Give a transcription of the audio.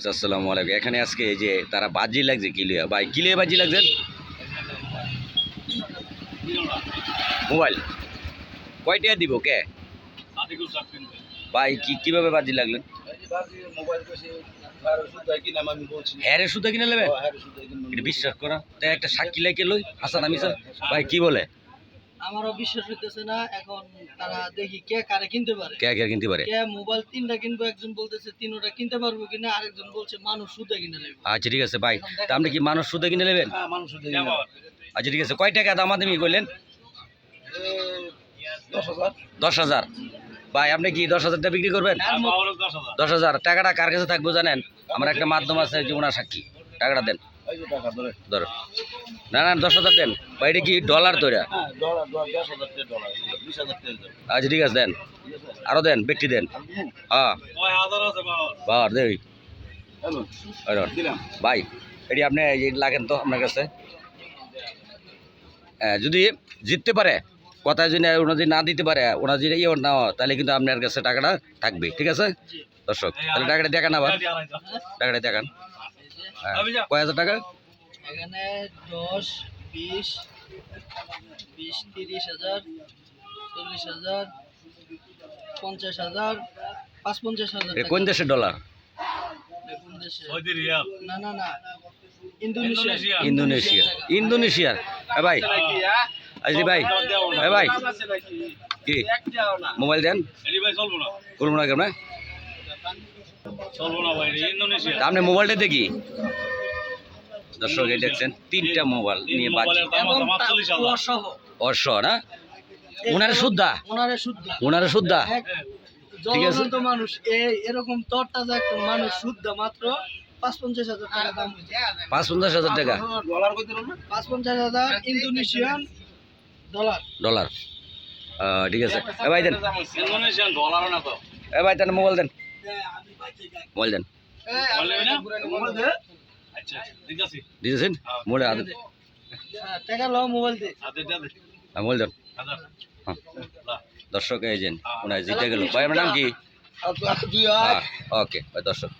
আসসালামু আলাইকুম। এখানে আজকে এই যে তারা বাজি লাগছে, কিলিয়া। ভাই কিলিয়া বাজি লাগছেন মোবাইল। কয়টা দিব, কে? ভাই, কি, কীভাবে বাজি লাগলেন হ্যারে সুদা কিনে এটা বিশ্বাস করা। তাই একটা সাক্ষী লাগে লই, হাসান আমি ভাই, কি বলে? আমারও বিশ্বাস হইতেছে না এখন তারা দেখি কে কারে কিনতে পারে। কে কে কিনতে পারে? কে মোবাইল তিনটা কিনবো একজন বলতেছে তিনটা কিনতে পারব কিনা আরেকজন বলছে মানুষ শুধু কিনে নেবে। আচ্ছা ঠিক আছে ভাই। তা আপনি কি মানুষ সুদা কিনে নেবেন? আচ্ছা ঠিক আছে কয় টাকা দামাদামি করলেন দশ হাজার। ভাই আপনি কি দশ হাজারটা বিক্রি করবেন? দশ হাজার। টাকাটা কার কাছে থাকব জানেন? আমার একটা মাধ্যম আছে ওনার সাক্ষী টাকাটা দেন। ধরো। না না দশ হাজার দেন। ভাই এটা কি ডলার তো এটা আচ্ছা ঠিক আছে দেন। আরও দেন ব্যক্তি দেন। হ্যাঁ। বাবার দেই। ভাই এটি আপনি লাগেন তো আপনার কাছে। হ্যাঁ, যদি জিততে পারে কথা যদি ওনা যদি না দিতে পারে ওনার যদি ইয়ে না হয়, তাহলে কিন্তু আপনার কাছে টাকাটা থাকবে ঠিক আছে? দর্শক তাহলে টাকাটা দেখান আবার। টাকাটা দেখান। হ্যাঁ, কয় হাজার টাকা? এখানে দশ বিশ বিশ তিরিশ হাজার চল্লিশ হাজার পঞ্চাশ হাজার পাঁচ পঞ্চাশ হাজার কোন দেশের ডলার এটা কোন দেশে? না না না। ইন্দোনেশিয়া। ইন্দোনেশিয়া। ইন্দোনেশিয়ার। ভাই। আজরি ভাই। ভাই। কি? মোবাইল দেন। করব না কেমন? আপনি মোবাইলটা দেখি। দর্শক এই দেখছেন তিনটা মোবাইল নিয়ে বাজি। এবং তা- সহ না? ওনারে শুদ্ধা? ওনারে শুদ্ধ। ওনারে শুদ্ধা? ঠিক আছে। মানুষ এই এরকম তরতাজা একটা মানুষ শুদ্ধ মাত্র পাঁচ পঞ্চাশ হাজার টাকা দাম। পাঁচ পঞ্চাশ হাজার টাকা? পাঁচ পঞ্চাশ হাজার ইন্দোনেশিয়ান ডলার। ডলার। ঠিক আছে। এ ভাই দেন। এ ভাই দেন মোবাইল দেন। মোবাইল দেন দিয়েছেন মোবাইল হাতে হ্যাঁ, টাকা লও মোবাইল দে। হ্যাঁ, দেন। হ্যাঁ। দর্শক এই যে ওনার জিতে গেল। ভাই আমার নাম কি? হ্যাঁ ওকে দর্শক।